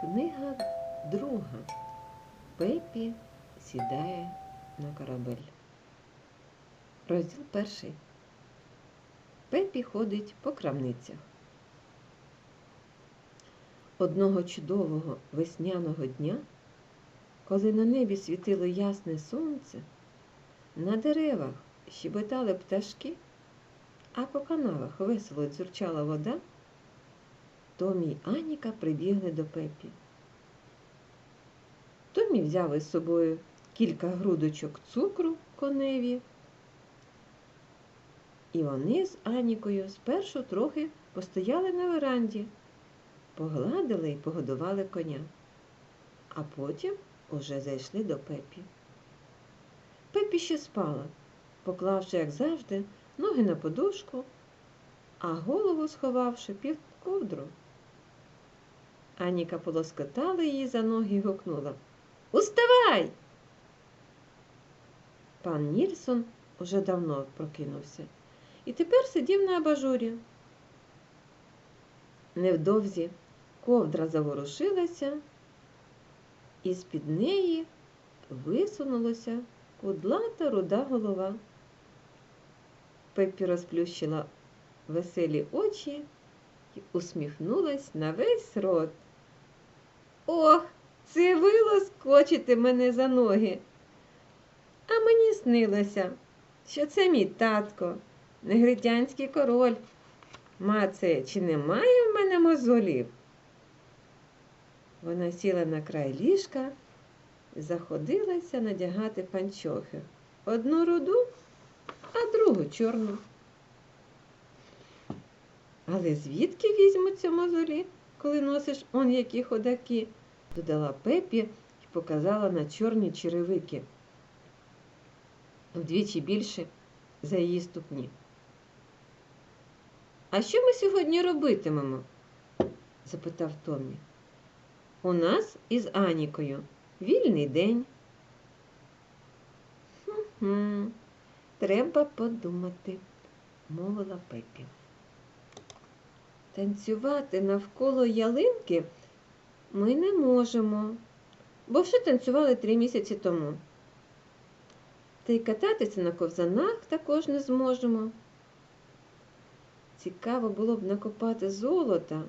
Книга друга. Пепі сідає на корабель. Розділ перший. Пепі ходить по крамницях. Одного чудового весняного дня, коли на небі світило ясне сонце, на деревах щебетали пташки, а по канавах весело дзюрчала вода, Томі й Аніка прибігли до Пепі. Томі взяв із собою кілька грудочок цукру коневі, і вони з Анікою спершу трохи постояли на веранді, погладили і погодували коня, а потім уже зайшли до Пепі. Пепі ще спала, поклавши, як завжди, ноги на подушку, а голову сховавши під ковдру. Аніка полоскотала її за ноги і гукнула Уставай! Пан Нільсон уже давно прокинувся і тепер сидів на абажурі. Невдовзі ковдра заворушилася, і з-під неї висунулася кудлата руда голова. Пеппі розплющила веселі очі і усміхнулась на весь рот. Ох, це ви лоскочите мене за ноги. А мені снилося, що це мій татко, негритянський король. Маце, чи немає в мене мозолів? Вона сіла на край ліжка і заходилася надягати панчохи. Одну руду, а другу чорну. Але звідки візьмуться мозолі, коли носиш он які ходаки? Додала Пепі і показала на чорні черевики. Вдвічі більше за її ступні. А що ми сьогодні робитимемо? запитав Томі. У нас із Анікою вільний день. «Хм-хм, Треба подумати, мовила Пепі. Танцювати навколо ялинки ми не можемо, бо вже танцювали три місяці тому. Та й кататися на ковзанах також не зможемо. Цікаво було б накопати золота,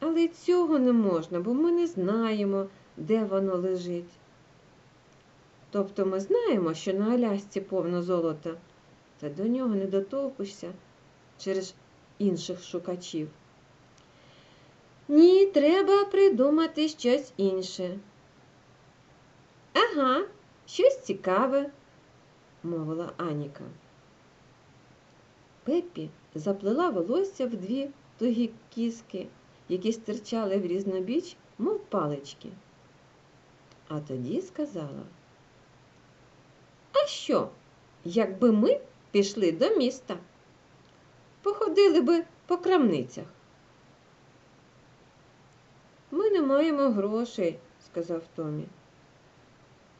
але й цього не можна, бо ми не знаємо, де воно лежить. Тобто ми знаємо, що на Алясці повно золота, та до нього не дотовпишся через інших шукачів. Ні, треба придумати щось інше. Ага, щось цікаве, мовила Аніка. Пеппі заплела волосся в дві тугі кіски, які стирчали в різнобіч, мов палички. А тоді сказала, а що, якби ми пішли до міста? Походили би по крамницях. Ми не маємо грошей, сказав Томі.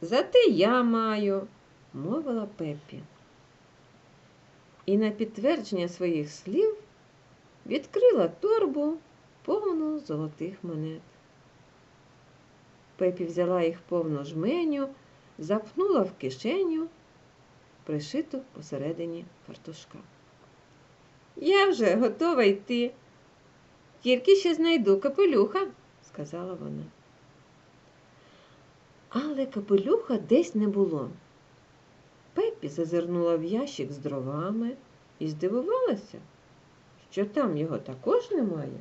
Зате я маю, мовила Пеппі. І на підтвердження своїх слів відкрила торбу повну золотих монет. Пепі взяла їх повну жменю, запхнула в кишеню, пришиту посередині фартушка. Я вже готова йти. Тільки ще знайду капелюха, сказала вона. Але капелюха десь не було. Пеппі зазирнула в ящик з дровами і здивувалася, що там його також немає.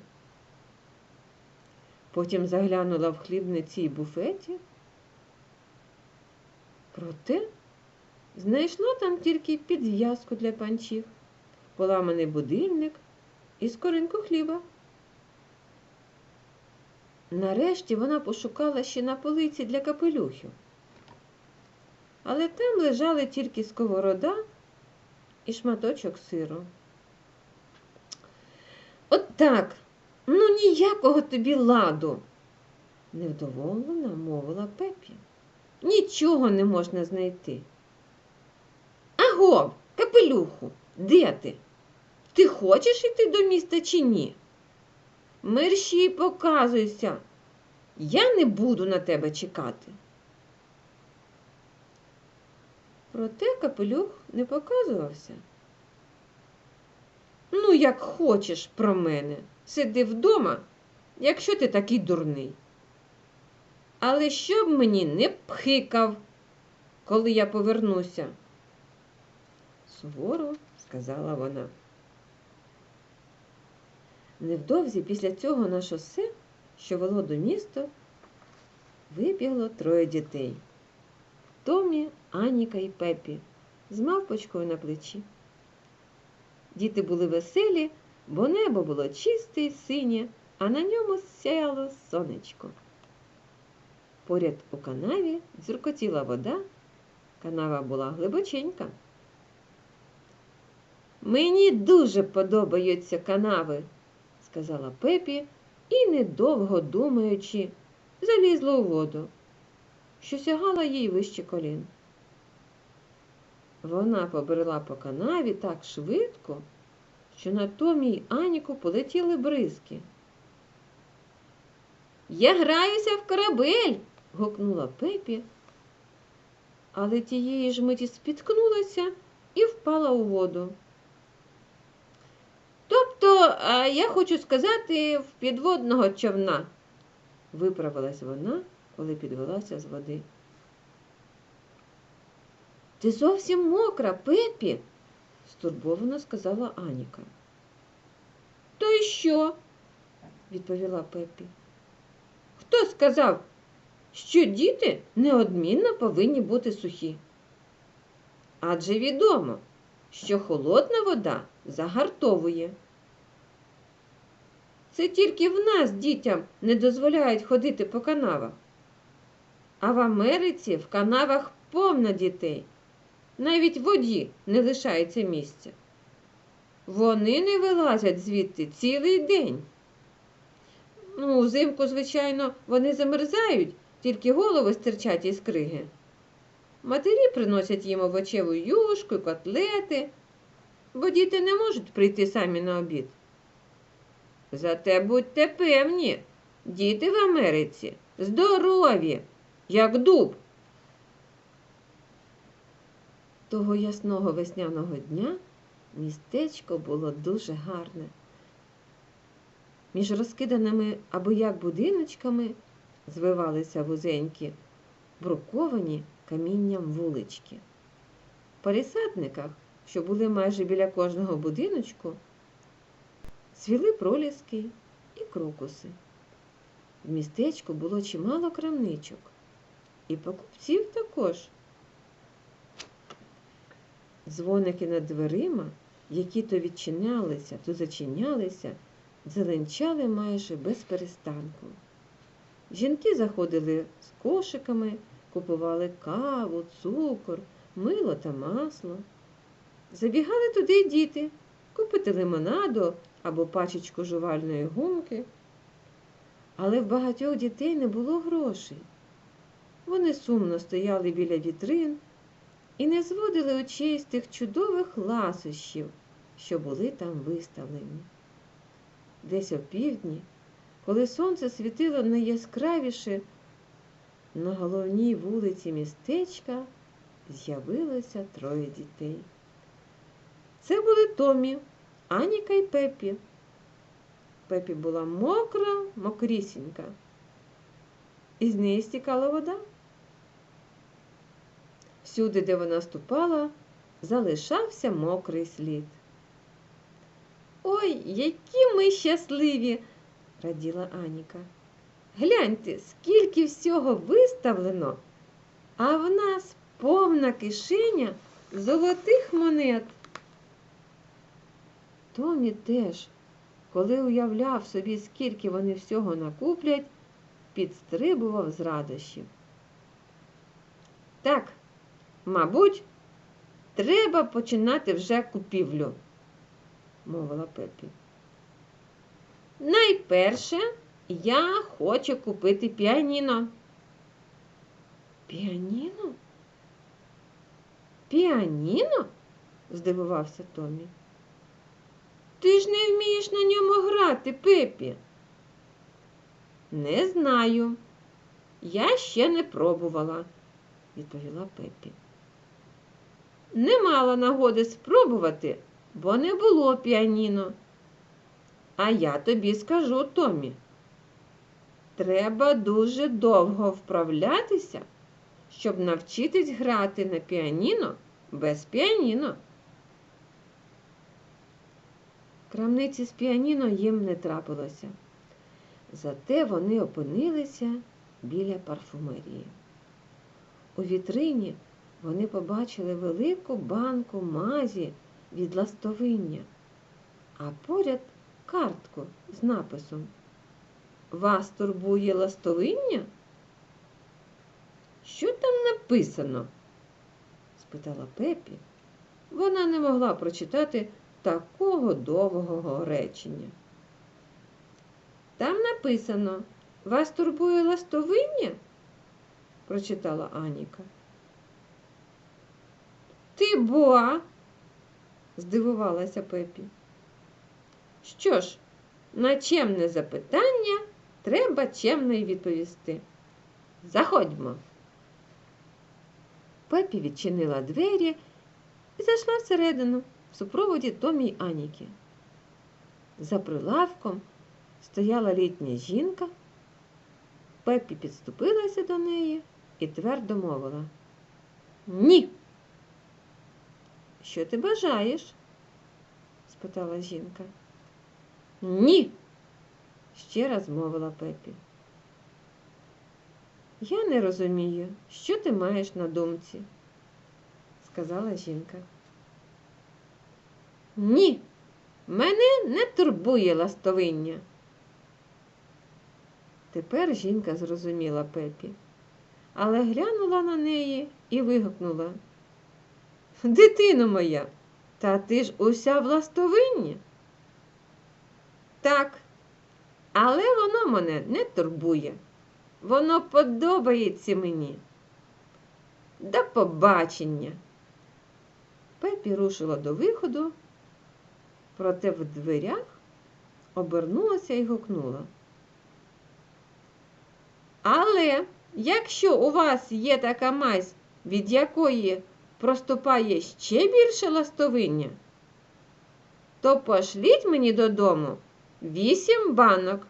Потім заглянула в хлібниці й буфеті. Проте знайшла там тільки підв'язку для панчів, поламаний будильник і скоринку хліба. Нарешті вона пошукала ще на полиці для капелюхів. Але там лежали тільки сковорода і шматочок сиру. От так, ну ніякого тобі ладу, невдоволена мовила Пепі. Нічого не можна знайти. Аго, капелюху, де ти? Ти хочеш йти до міста чи ні? Мерщій показуйся, Я не буду на тебе чекати. Проте капелюх не показувався. Ну, як хочеш про мене, сиди вдома, якщо ти такий дурний. Але щоб мені не пхикав, коли я повернуся, суворо сказала вона. Невдовзі після цього на шосе, що вело до міста, вибігло троє дітей Томі, Аніка і Пепі з мавпочкою на плечі. Діти були веселі, бо небо було чисте й синє, а на ньому сяяло сонечко. Поряд у канаві дзюркотіла вода, канава була глибоченька. Мені дуже подобаються канави, сказала Пепі і, недовго думаючи, залізла у воду, що сягала їй вище колін. Вона побрела по канаві так швидко, що на Томі й Аніку полетіли бризки. Я граюся в корабель. гукнула Пепі, але тієї ж миті спіткнулася і впала у воду. А, я хочу сказати, в підводного човна, виправилась вона, коли підвелася з води. Ти зовсім мокра, Пепі, стурбовано сказала Аніка. То й що? відповіла Пепі. Хто сказав, що діти неодмінно повинні бути сухі? Адже відомо, що холодна вода загартовує. Це тільки в нас дітям не дозволяють ходити по канавах. А в Америці в канавах повно дітей. Навіть воді не лишається місця. Вони не вилазять звідти цілий день. Ну, взимку, звичайно, вони замерзають, тільки голови стирчать із криги. Матері приносять їм овочеву юшку, котлети, бо діти не можуть прийти самі на обід. Зате будьте певні, діти в Америці здорові, як дуб. Того ясного весняного дня містечко було дуже гарне. Між розкиданими або як будиночками звивалися вузенькі, бруковані камінням вулички. В пересадниках, що були майже біля кожного будиночку, цвіли проліски і крокуси. В містечку було чимало крамничок, і покупців також. Дзвоники над дверима, які то відчинялися, то зачинялися, зеленчали майже без перестанку. Жінки заходили з кошиками, купували каву, цукор, мило та масло. Забігали туди й діти, купити лимонаду або пачечку жувальної гумки. Але в багатьох дітей не було грошей. Вони сумно стояли біля вітрин і не зводили очей з тих чудових ласощів, що були там виставлені. Десь опівдні, коли сонце світило найяскравіше, на головній вулиці містечка з'явилося троє дітей. Це були Томі, Аніка і Пепі. Пепі була мокра, мокрісінька. Із неї стікала вода. Всюди, де вона ступала, залишався мокрий слід. Ой, які ми щасливі, раділа Аніка. Гляньте, скільки всього виставлено, а в нас повна кишеня золотих монет. Томі теж, коли уявляв собі, скільки вони всього накуплять, підстрибував з радощів. Так, мабуть, треба починати вже купівлю, мовила Пепі. Найперше я хочу купити піаніно. Піаніно? Піаніно? здивувався Томі. Ти ж не вмієш на ньому грати, Пепі. Не знаю, я ще не пробувала, відповіла Пеппі. Не мала нагоди спробувати, бо не було піаніно. А я тобі скажу, Томі, треба дуже довго вправлятися, щоб навчитись грати на піаніно без піаніно. Крамниці з піаніно їм не трапилося. Зате вони опинилися біля парфумерії. У вітрині вони побачили велику банку мазі від ластовиння, а поряд картку з написом Вас турбує ластовиння? Що там написано? спитала Пепі. Вона не могла прочитати такого довгого речення. Там написано Вас турбує ластовиння? прочитала Аніка. Ти боа? здивувалася Пепі. Що ж, на чемне запитання треба чемно й відповісти. Заходьмо. Пепі відчинила двері і зайшла всередину в супроводі Томі Аніки. За прилавком стояла літня жінка. Пепі підступилася до неї і твердо мовила Ні. Що ти бажаєш? спитала жінка. Ні, ще раз мовила Пепі. Я не розумію, що ти маєш на думці, сказала жінка. Ні, мене не турбує ластовиння. Тепер жінка зрозуміла Пепі, але глянула на неї і вигукнула. Дитино моя, та ти ж уся в ластовинні? Так, але воно мене не турбує. Воно подобається мені. До побачення. Пепі рушила до виходу, проте в дверях обернулася і гукнула. Але якщо у вас є така мазь, від якої проступає ще більше ластовиння, то пошліть мені додому вісім банок.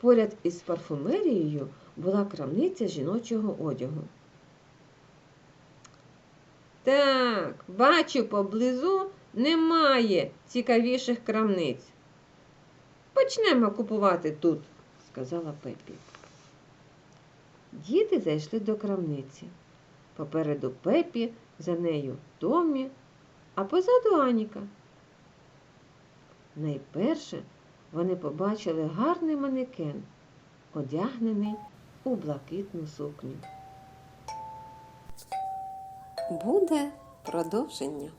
Поряд із парфумерією була крамниця жіночого одягу. Так, бачу, поблизу немає цікавіших крамниць. Почнемо купувати тут, сказала Пепі. Діти зайшли до крамниці. Попереду Пепі, за нею Томі, а позаду Аніка. Найперше вони побачили гарний манекен, одягнений у блакитну сукню. Буде продовження.